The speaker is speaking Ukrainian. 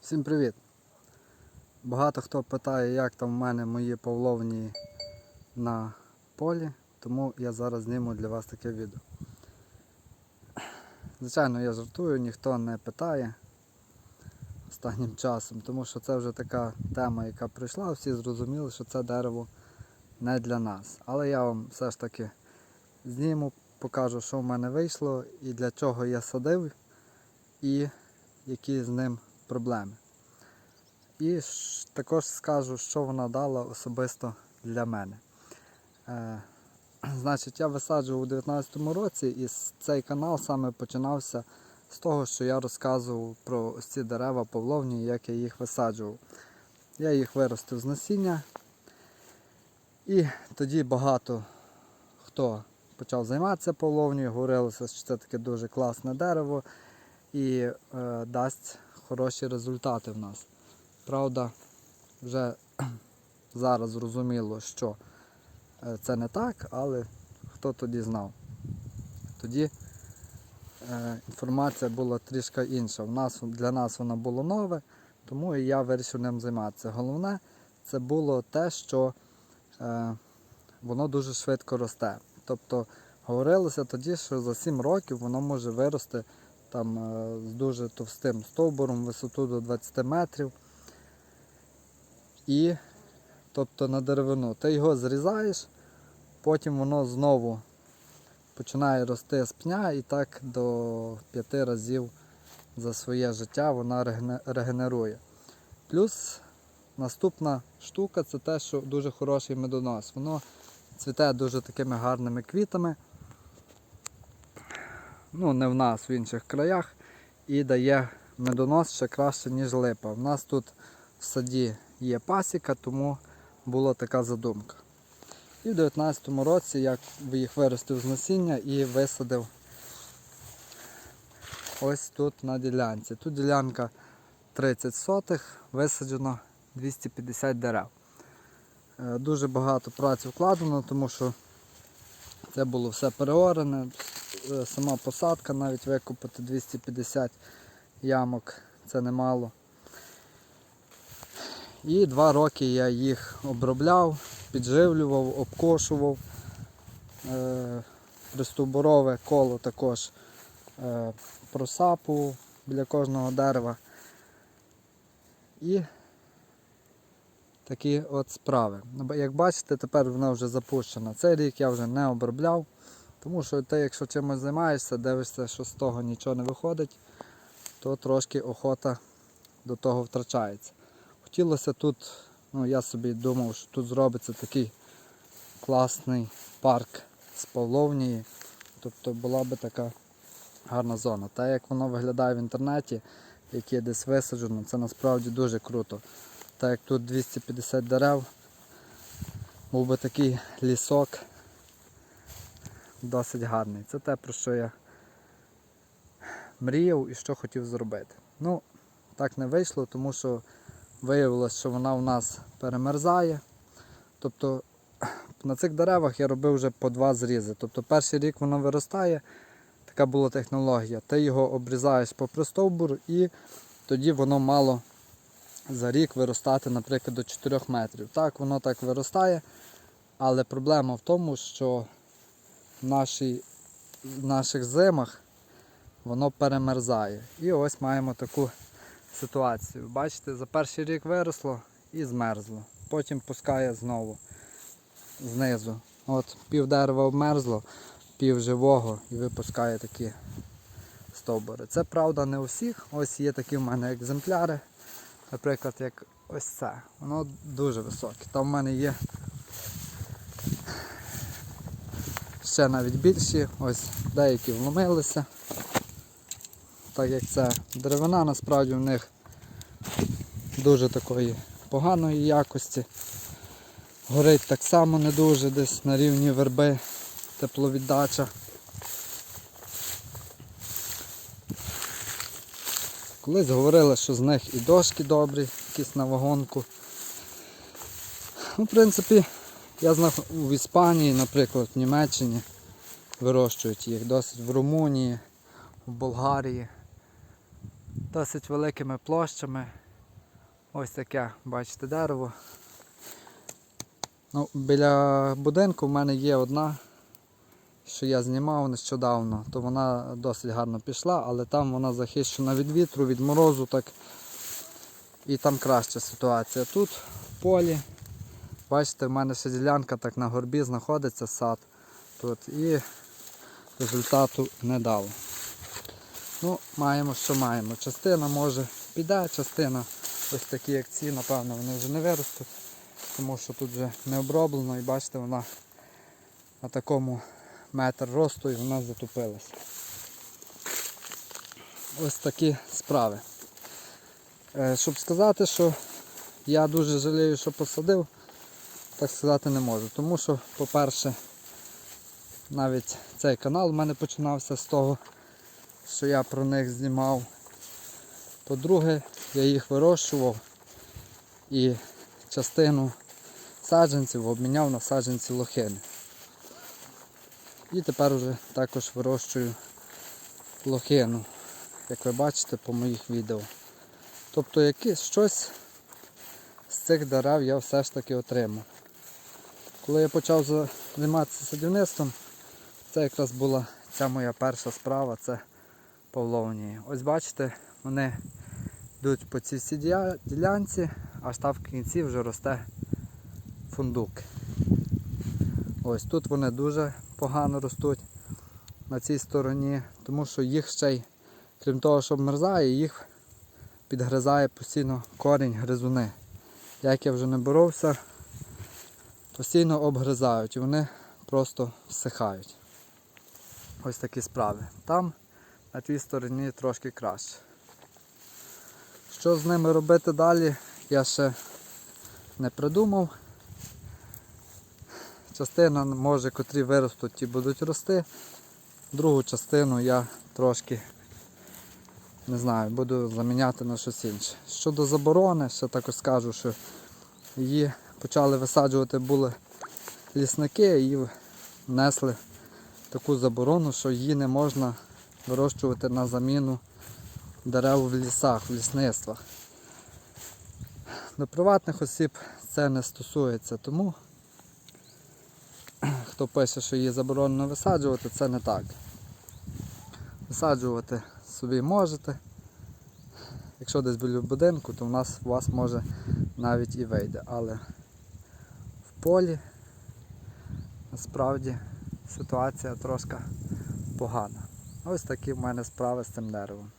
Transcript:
Всім привіт! Багато хто питає, як там в мене мої повловні на полі, тому я зараз зніму для вас таке відео. Звичайно, я жартую, ніхто не питає останнім часом, тому що це вже така тема, яка прийшла, всі зрозуміли, що це дерево не для нас. Але я вам все ж таки зніму, покажу, що в мене вийшло і для чого я садив, і які з ним проблеми. І також скажу, що вона дала особисто для мене. Е, значить, я висаджував у 2019 році і цей канал саме починався з того, що я розказував про ось ці дерева павловні, як я їх висаджував. Я їх виростив з насіння. І тоді багато хто почав займатися павловнею, говорилося, що це таке дуже класне дерево і е, дасть хороші результати в нас. Правда, вже зараз зрозуміло, що е, це не так, але хто тоді знав. Тоді е, інформація була трішки інша. Для нас воно було нове, тому і я вирішив ним займатися. Головне це було те, що е, воно дуже швидко росте. Тобто говорилося тоді, що за 7 років воно може вирости там, е, з дуже товстим стовбуром, висоту до 20 метрів. І тобто на деревину. Ти його зрізаєш, потім воно знову починає рости з пня і так до 5 разів за своє життя вона регенерує. Плюс наступна штука це те, що дуже хороший медонос. Воно цвіте дуже такими гарними квітами. Ну, не в нас, в інших краях. І дає медонос ще краще, ніж липа. У нас тут в саді є пасіка, тому була така задумка. І в 2019 році я їх виростив з насіння і висадив ось тут на ділянці. Тут ділянка 30 сотих, висаджено 250 дерев. Е, Дуже багато праці вкладено, тому що це було все переорене. Е, Сама посадка, навіть викопати 250 ямок, це немало. І два роки я їх обробляв, підживлював, обкошував. Е, Пристовбурове коло також е, просапував біля кожного дерева. І такі от справи. Як бачите, тепер вона вже запущена. Цей рік я вже не обробляв, тому що ти, якщо чимось займаєшся, дивишся, що з того нічого не виходить, то трошки охота до того втрачається. Хотілося тут, ну я собі думав, що тут зробиться такий класний парк з Павловнії. Тобто була би така гарна зона. Та як воно виглядає в інтернеті, яке десь висаджено, це насправді дуже круто. Так як тут 250 дерев, був би такий лісок досить гарний. Це те, про що я мріяв і що хотів зробити. Ну, так не вийшло, тому що виявилось, що вона у нас перемерзає. Тобто на цих деревах я робив вже по два зрізи. Тобто перший рік воно виростає, така була технологія. Ти його обрізаєш по стовбуру і тоді воно мало за рік виростати, наприклад, до 4 метрів. Так, воно так виростає, але проблема в тому, що нашій, наших зимах воно перемерзає. І ось маємо таку ситуацію. Бачите, за перший рік виросло і змерзло. Потім пускає знову знизу. От пів дерева обмерзло, пів живого і випускає такі стовбури. Це правда не у всіх. Ось є такі в мене екземпляри. Наприклад, як ось це. Воно дуже високе. Там в мене є ще навіть більші, ось деякі вломилися. Так як це деревина, насправді в них дуже такої поганої якості. Горить так само не дуже, десь на рівні верби, тепловіддача. Колись говорили, що з них і дошки добрі, якісь на вагонку. Ну, в принципі, я знав в Іспанії, наприклад, в Німеччині вирощують їх, досить в Румунії, в Болгарії. Досить великими площами. Ось таке, бачите, дерево. Ну, біля будинку в мене є одна, що я знімав нещодавно, то вона досить гарно пішла, але там вона захищена від вітру, від морозу, так і там краща ситуація. Тут в полі, бачите, в мене ще ділянка так на горбі знаходиться сад тут і результату не дало. Ну, маємо, що маємо. Частина може піде, частина ось такі, як ці, напевно, вони вже не виростуть, тому що тут вже не оброблено і бачите, вона на такому метр росту і вона затупилася. Ось такі справи. Е, Щоб сказати, що я дуже жалію, що посадив, так сказати не можу. Тому що, по-перше, навіть цей канал у мене починався з того, що я про них знімав. По-друге, я їх вирощував і частину саджанців обміняв на саджанці лохини. І тепер вже також вирощую лохину, як ви бачите по моїх відео. Тобто якесь щось з цих дерев я все ж таки отримав. Коли я почав займатися садівництвом, це якраз була ця моя перша справа, це павловнії. Ось бачите, вони йдуть по цій всій ділянці, аж там в кінці вже росте фундук. Ось тут вони дуже погано ростуть на цій стороні, тому що їх ще й, крім того, що обмерзає, їх підгризає постійно корінь гризуни. Як я вже не боровся, постійно обгризають і вони просто всихають. Ось такі справи. Там на тій стороні трошки краще. Що з ними робити далі, я ще не придумав. Частина може, котрі виростуть, ті будуть рости. Другу частину я трошки не знаю, буду заміняти на щось інше. Щодо заборони, ще також скажу, що її почали висаджувати були лісники і внесли таку заборону, що її не можна вирощувати на заміну дерев в лісах, в лісництвах. До приватних осіб це не стосується, тому хто пише, що її заборонено висаджувати, це не так. Висаджувати собі можете. Якщо десь біля будинку, то в нас у вас може навіть і вийде. Але полі насправді ситуація трошки погана. Ось такі в мене справи з цим деревом.